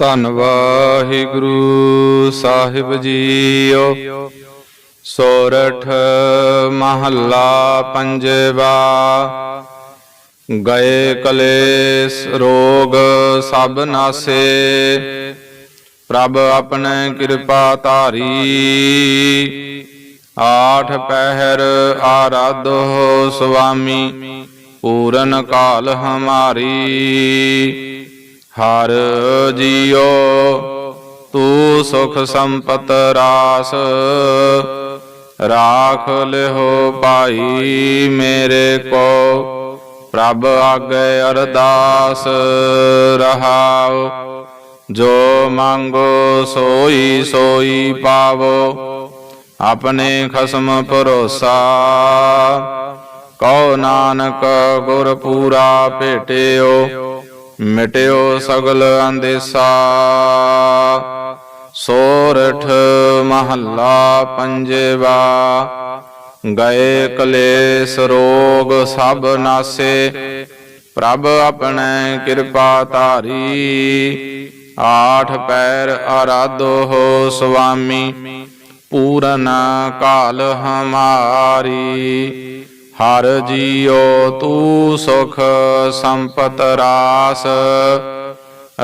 ਧੰਨ ਵਾਹਿਗੁਰੂ ਸਾਹਿਬ ਜੀਓ। ਸੋਰਠ ਮਹੱਲਾ ਪੰਜਵਾ। ਗਏ ਕਲੇਸ਼ ਰੋਗ ਸਭ ਨਾਸੇ। ਪ੍ਰਭ ਆਪਣੇ ਕਿਰਪਾ ਧਾਰੀ। ਆਠ ਪਹਿਰ ਆਰਾਧੋ ਸੁਆਮੀ। ਪੂਰਨ ਕਾਲ ਹਮਾਰੀ। ਹਰ ਜੀਓ, ਤੂੰ ਸੁਖ ਸੰਪਤ ਰਾਸ। ਰਾਖ ਲਿਹੋ ਭਾਈ ਮੇਰੇ ਕੋ, ਪ੍ਰਭ ਆਗੇ ਅਰਦਾਸ ਰਹਾਉ ਜੋ ਮੰਗੋ ਸੋਈ ਸੋਈ ਪਾਵੋ, ਆਪਣੇ ਖਸਮ ਭਰੋਸਾ। ਕਉ ਨਾਨਕ ਗੁਰ ਪੂਰਾ ਭੇਟਿਓ ਮਿਟਿਓ ਸਗਲ ਅੰਦੇਸਾ। ਸੋਰਠ ਮਹੱਲਾ ਪੰਜਵਾ। ਗਏ ਕਲੇਸ਼ ਰੋਗ ਸਭ ਨਾਸੇ। ਪ੍ਰਭ ਆਪਣੇ ਕਿਰਪਾ ਧਾਰੀ। ਆਠ ਪੈਰ ਆਰਾਧੋ ਹੋ ਸੁਆਮੀ। ਪੂਰਨ ਕਾਲ ਹਮਾਰੀ। ਹਰ ਜੀਓ ਤੂੰ ਸੁਖ ਸੰਪਤ ਰਾਸ।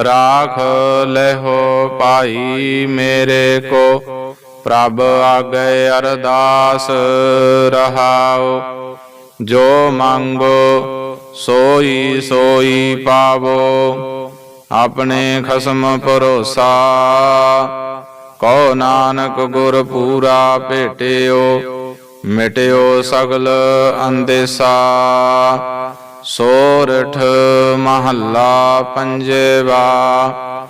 ਰਾਖ ਲੈਹੋ ਪਾਈ ਮੇਰੇ ਕੋ, ਪ੍ਰਭ ਆਗੇ ਅਰਦਾਸ ਰਹਾਉ। ਜੋ ਮੰਗੋ ਸੋਈ ਸੋਈ ਪਾਵੋ, ਆਪਣੇ ਖਸਮ ਭਰੋਸਾ। ਕਉ ਨਾਨਕ ਗੁਰ ਪੂਰਾ ਭੇਟਿਓ ਮਿਟਿਓ ਸਗਲ ਅੰਦੇਸਾ, ਸੋਰਠ ਮਹੱਲਾ ਪੰਜਵਾ।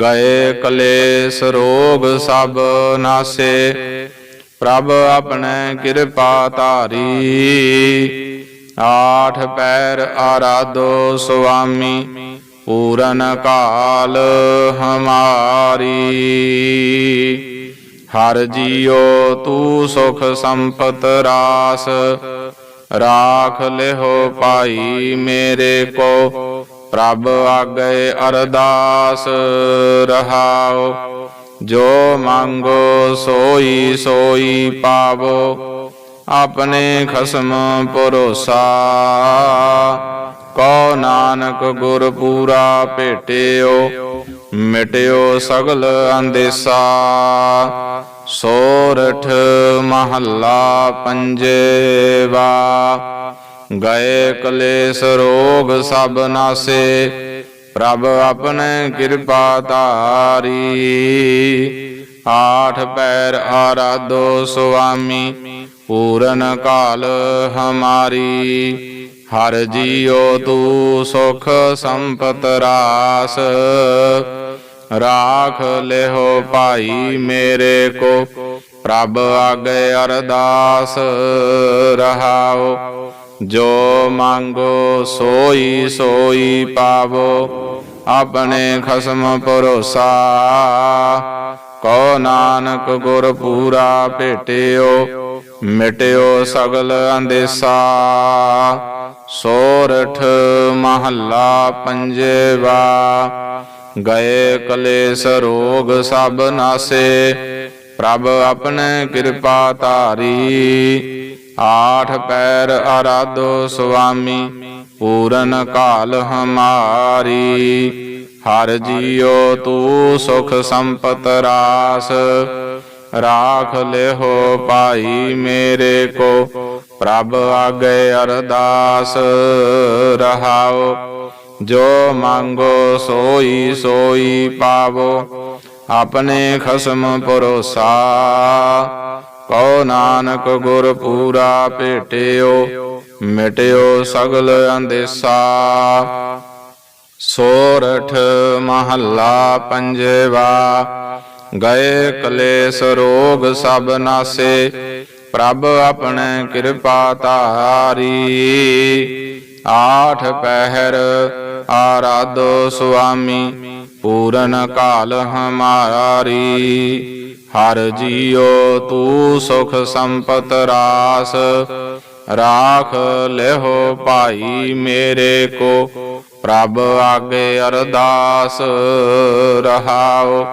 ਗਏ ਕਲੇਸ਼ ਰੋਗ ਸਭ ਨਾਸੇ, ਪ੍ਰਭ ਆਪਣੇ ਕਿਰਪਾ ਧਾਰੀ। ਆਠ ਪੈਰ ਆਰਾਧੋ ਸੁਆਮੀ, ਪੂਰਨ ਕਾਲ ਹਮਾਰੀ। ਹਰ ਜੀਓ ਤੂੰ ਸੁਖ ਸੰਪਤ ਰਾਸ। ਰਾਖ ਲਿਹੋ ਪਾਈ ਮੇਰੇ ਕੋ, ਪ੍ਰਭ ਆਗੇ ਅਰਦਾਸ। ਰਹਾਉ ਜੋ ਮੰਗੋ ਸੋਈ ਸੋਈ ਪਾਵੋ, ਆਪਣੇ ਖਸਮ ਭਰੋਸਾ। ਕੋ ਨਾਨਕ ਗੁਰ ਪੂਰਾ ਭੇਟਿਓ ਮਿਟਿਓ ਸਗਲ ਅੰਦੇਸਾ, ਸੋਰਠ ਮਹੱਲਾ ਪੰਜੇਵਾ। ਗਏ ਕਲੇਸ਼ ਰੋਗ ਸਭ ਨਾਸੇ, ਪ੍ਰਭ ਆਪਣੇ ਕਿਰਪਾ ਧਾਰੀ। ਆਠ ਪੈਰ ਆਰਾਧੋ ਸੁਆਮੀ, ਪੂਰਨ ਕਾਲ ਹਮਾਰੀ। ਹਰ ਜੀਓ ਤੂੰ ਸੁਖ ਸੰਪਤ ਰਾਸ। ਰਾਖ ਲਿਓ ਭਾਈ ਮੇਰੇ ਕੋ। ਪ੍ਰਭ ਆਗੇ ਅਰਦਾਸ ਰਹਾਉ ਜੋ ਮੰਗੋ ਸੋਈ ਸੋਈ ਪਾਵੋ। ਆਪਣੇ ਖਸਮ ਭਰੋਸਾ ਕਉ ਨਾਨਕ ਗੁਰ ਪੂਰਾ ਭੇਟਿਓ। ਮਿਟਿਓ ਸਗਲ ਅੰਦੇਸਾ। ਸੋਰਠ ਮਹੱਲਾ ਪੰਜਵਾ। ਗਏ ਕਲੇਸ਼ ਰੋਗ ਸਭ ਨਾਸੇ, ਪ੍ਰਭ ਆਪਣੇ ਕਿਰਪਾ ਧਾਰੀ। ਆਠ ਪੈਰ ਆਰਾਧੋ ਸੁਆਮੀ, ਪੂਰਨ ਕਾਲ ਹਮਾਰੀ। ਹਰ ਜੀਓ ਤੂੰ ਸੁਖ ਸੰਪਤ ਰਾਸ, ਰਾਖ ਲਿਹੋ ਭਾਈ ਮੇਰੇ ਕੋ। ਪ੍ਰਭ ਆਗੇ ਅਰਦਾਸ, ਰਹਾਓ। ਜੋ ਮੰਗੋ ਸੋਈ ਸੋਈ ਪਾਵੋ, ਆਪਣੇ ਖਸਮ ਪਰੋਸਾ ਕਉ ਨਾਨਕ ਗੁਰ ਪੂਰਾ ਭੇਟਿਓ, ਮਿਟਿਓ ਸਗਲ ਅੰਦੇਸਾ। ਸੋਰਠ ਮਹੱਲਾ ਪੰਜਵਾ, ਗਏ ਕਲੇਸ਼ ਰੋਗ ਸਭ ਨਾਸੇ, ਪ੍ਰਭ ਆਪਣੇ ਕਿਰਪਾ ਤਾਰੀ ਆਠ ਪਹਿਰ ਆਰਾਧੋ ਸੁਆਮੀ, ਪੂਰਨ ਕਾਲ ਹਮਾਰੀ। ਹਰ ਜੀਓ ਤੂੰ ਸੁਖ ਸੰਪਤ ਰਾਸ। ਰਾਖ ਲਿਓ ਭਾਈ ਮੇਰੇ ਕੋ, ਪ੍ਰਭ ਆਗੇ ਅਰਦਾਸ। ਰਹਾਓ,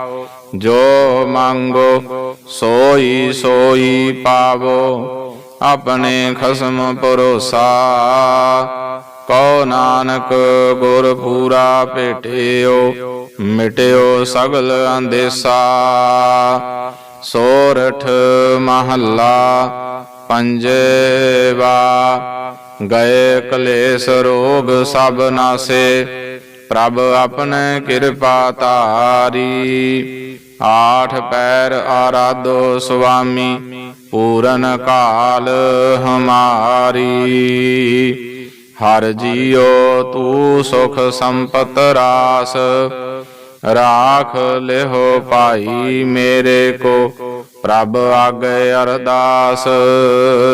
ਜੋ ਮੰਗੋ, ਸੋਈ ਸੋਈ ਪਾਵੋ। ਆਪਣੇ ਖਸਮ ਭਰੋਸਾ। ਕਉ ਨਾਨਕ ਗੁਰ ਪੂਰਾ ਭੇਟਿਓ, ਮਿਟਿਓ ਸਗਲ ਅੰਦੇਸਾ। ਸੋਰਠ ਮਹੱਲਾ ਪੰਜਵਾ ਗਏ ਕਲੇਸ਼ ਰੋਗ ਸਭ ਨਾਸੇ। ਪ੍ਰਭ ਆਪਣੇ ਕਿਰਪਾ ਤਾਰੀ ਆਠ ਪੈਰ ਆਰਾਧੋ ਸੁਆਮੀ, ਪੂਰਨ ਕਾਲ ਹਮਾਰੀ। ਹਰ ਜੀਉ ਤੂੰ ਸੁਖ ਸੰਪਤ ਰਾਸ। ਰਾਖ ਲਿਹੋ ਭਾਈ ਮੇਰੇ ਕੋ, ਪ੍ਰਭ ਆਗੇ ਅਰਦਾਸ।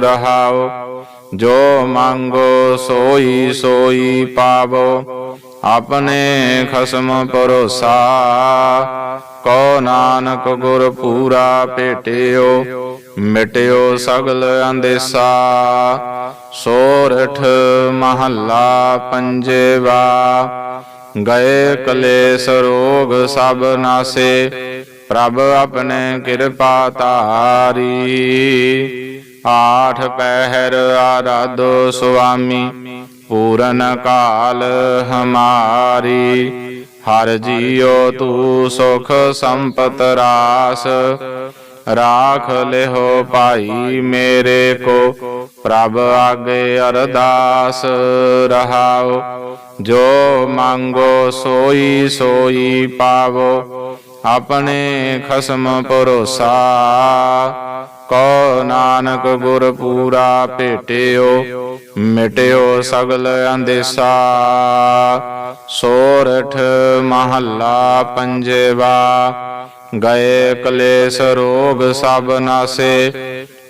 ਰਹਾਓ, ਜੋ ਮੰਗੋ ਸੋਈ ਸੋਈ ਪਾਵੋ। ਆਪਣੇ ਖਸਮ ਪਰੋਸਾ ਕੋ ਨਾਨਕ ਗੁਰ ਪੂਰਾ ਭੇਟਿਓ, ਮਿਟਿਓ ਸਗਲ ਅੰਦੇਸਾ। ਸੋਰਠ ਮਹੱਲਾ ਪੰਜੇਵਾ, ਗਏ ਕਲੇਸ਼ ਰੋਗ ਸਭ ਨਾਸੇ, ਪ੍ਰਭ ਆਪਣੇ ਕਿਰਪਾ ਤਾਰੀ ਆਠ ਪਹਿਰ ਆਰਾਧੋ ਸੁਆਮੀ, ਪੂਰਨ ਕਾਲ ਹਮਾਰੀ। ਹਰ ਜੀਓ ਤੂੰ ਸੁਖ ਸੰਪਤ ਰਾਸ ਰਾਖ ਲਿਹੋ ਭਾਈ ਮੇਰੇ ਕੋ, ਪ੍ਰਭ ਆਗੇ ਅਰਦਾਸ ਰਹਾਓ। ਜੋ ਮੰਗੋ ਸੋਈ ਸੋਈ ਪਾਵੋ, ਆਪਣੇ ਖਸਮ ਭਰੋਸਾ। ਕੋ ਨਾਨਕ ਗੁਰ ਪੂਰਾ ਭੇਟਿਓ, ਮਿਟਿਓ ਸਗਲ ਅੰਦੇਸਾ। ਸੋਰਠ ਮਹੱਲਾ ਪੰਜਵਾ ਗਏ ਕਲੇਸ਼ ਰੋਗ ਸਭ ਨਾਸੇ,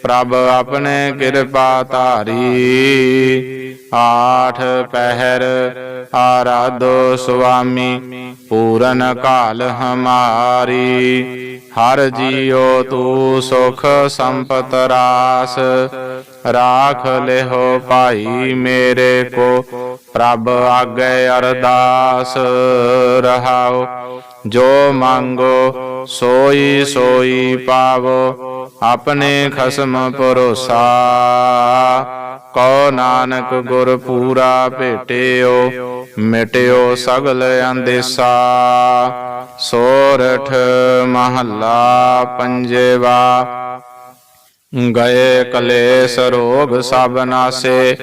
ਪ੍ਰਭ ਆਪਣੇ ਕਿਰਪਾ ਧਾਰੀ। ਆਠ ਪਹਿਰ ਆਰਾਧੋ ਸੁਆਮੀ, ਪੂਰਨ ਕਾਲ ਹਮਾਰੀ। ਹਰ ਜੀਉ ਤੂੰ ਸੁਖ ਸੰਪਤ ਰਾਸ, ਰਾਖ ਲਿਹੋ ਭਾਈ ਮੇਰੇ ਕੋ। ਪ੍ਰਭ ਆਗੇ ਅਰਦਾਸ, ਰਹਾਓ, ਜੋ ਮੰਗੋ ਸੋਈ ਸੋਈ ਪਾਵੋ, ਆਪਣੇ ਖਸਮ ਭਰੋਸਾ। ਕਉ ਨਾਨਕ ਗੁਰ ਪੂਰਾ ਭੇਟਿਓ, ਮਿਟਿਓ ਸਗਲ ਅੰਦੇਸਾ। ਸੋਰਠ ਮਹੱਲਾ ਪੰਜਵਾ। ਗਏ ਕਲੇਸ਼ ਰੋਗ ਸਭ ਨਾਸੇ,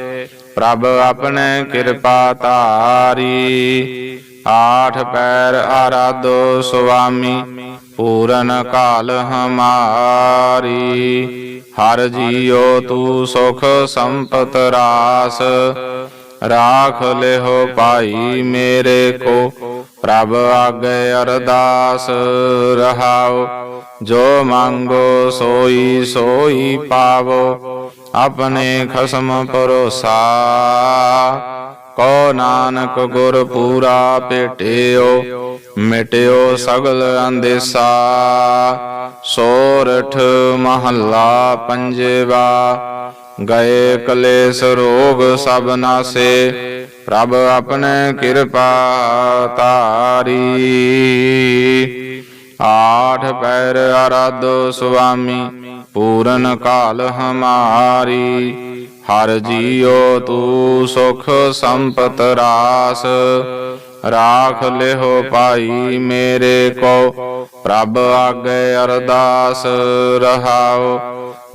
ਪ੍ਰਭ ਆਪਣੇ ਕਿਰਪਾ ਤਾਰੀ ਆਠ ਪੈਰ ਆਰਾਧੋ ਸੁਆਮੀ ਪੂਰਨ ਕਾਲ ਹਮਾਰੀ, ਹਰ ਜੀਉ ਤੂੰ ਸੁਖ ਸੰਪਤ ਰਾਸ। ਰਾਖ ਲਿਹੋ ਭਾਈ ਮੇਰੇ ਕੋ, ਪ੍ਰਭ ਆਗੇ ਅਰਦਾਸ। ਰਹਾਓ, ਜੋ ਮੰਗੋ ਸੋਈ ਸੋਈ ਪਾਵੋ, ਆਪਣੇ ਖਸਮ ਭਰੋਸਾ। ਕੋ ਨਾਨਕ ਗੁਰ ਪੂਰਾ ਭੇਟਿਓ ਮਿਟਿਓ ਸਗਲ ਅੰਦੇਸਾ। ਸੋਰਠ ਮਹੱਲਾ ਪੰਜਵਾ, ਗਏ ਕਲੇਸ਼ ਰੋਗ ਸਭ ਨਾਸੇ, ਪ੍ਰਭ ਆਪਣੇ ਕਿਰਪਾ ਤਾਰੀ ਆਠ ਪੈਰ ਆਰਾਧੋ ਸੁਆਮੀ, ਪੂਰਨ ਕਾਲ ਹਮਾਰੀ। ਹਰ ਜੀਉ ਤੂੰ ਸੁਖ ਸੰਪਤ ਰਾਸ। ਰਾਖ ਲਿਹੋ ਪਾਈ ਮੇਰੇ ਕੋ, ਪ੍ਰਭ ਆਗੇ ਅਰਦਾਸ ਰਹਾਓ।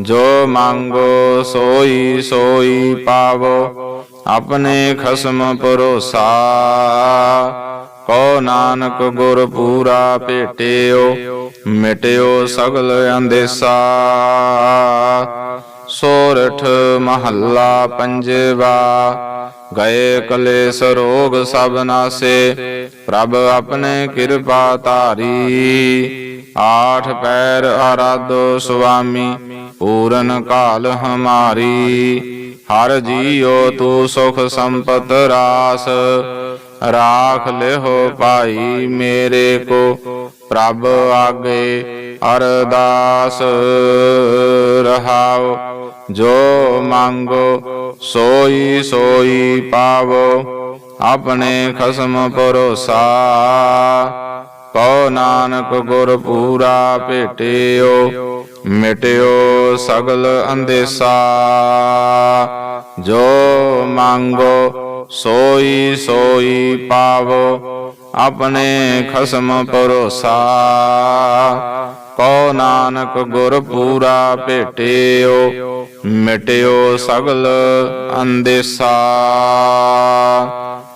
ਜੋ ਮੰਗੋ ਸੋਈ ਸੋਈ ਪਾਵੋ, ਆਪਣੇ ਖਸਮ ਭਰੋਸਾ। ਕੋ ਨਾਨਕ ਗੁਰ ਪੂਰਾ ਭੇਟਿਓ, ਮਿਟਿਓ ਸਗਲ ਅੰਦੇਸਾ। ਸੋਰਠ ਮਹੱਲਾ ਪੰਜਵਾ। ਗਏ ਕਲੇਸ਼ ਰੋਗ ਸਭ ਨਾਸੇ, ਪ੍ਰਭ ਆਪਣੇ ਕਿਰਪਾ ਧਾਰੀ। ਆਠ ਪੈਰ ਆਰਾਧੋ ਸੁਆਮੀ, ਪੂਰਨ ਕਾਲ ਹਮਾਰੀ। ਹਰ ਜੀਓ ਤੂੰ ਸੁਖ ਸੰਪਤ ਰਾਸ, ਰਾਖ ਲਿਹੋ ਭਾਈ ਮੇਰੇ ਕੋ। ਪ੍ਰਭ ਆਗੇ ਅਰਦਾਸ, ਰਹਾਓ। ਜੋ ਮੰਗੋ, ਸੋਈ ਸੋਈ ਪਾਵੋ, ਆਪਣੇ ਖਸਮ ਭਰੋਸਾ। ਕਉ ਨਾਨਕ ਗੁਰ ਪੂਰਾ ਭੇਟਿਓ, ਮਿਟਿਓ ਸਗਲ ਅੰਦੇਸਾ। ਜੋ ਮੰਗੋ, ਸੋਈ ਸੋਈ ਪਾਵੋ, ਆਪਣੇ ਖਸਮ ਭਰੋਸਾ। ਕਉ ਨਾਨਕ ਗੁਰ ਪੂਰਾ ਭੇਟਿਓ, ਮਿਟਿਓ ਸਗਲ ਅੰਦੇਸਾ।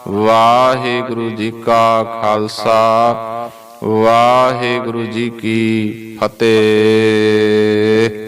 ਵਾਹਿਗੁਰੂ ਜੀ ਕਾ ਖਾਲਸਾ, ਵਾਹਿਗੁਰੂ ਜੀ ਕੀ ਫਤਿਹ।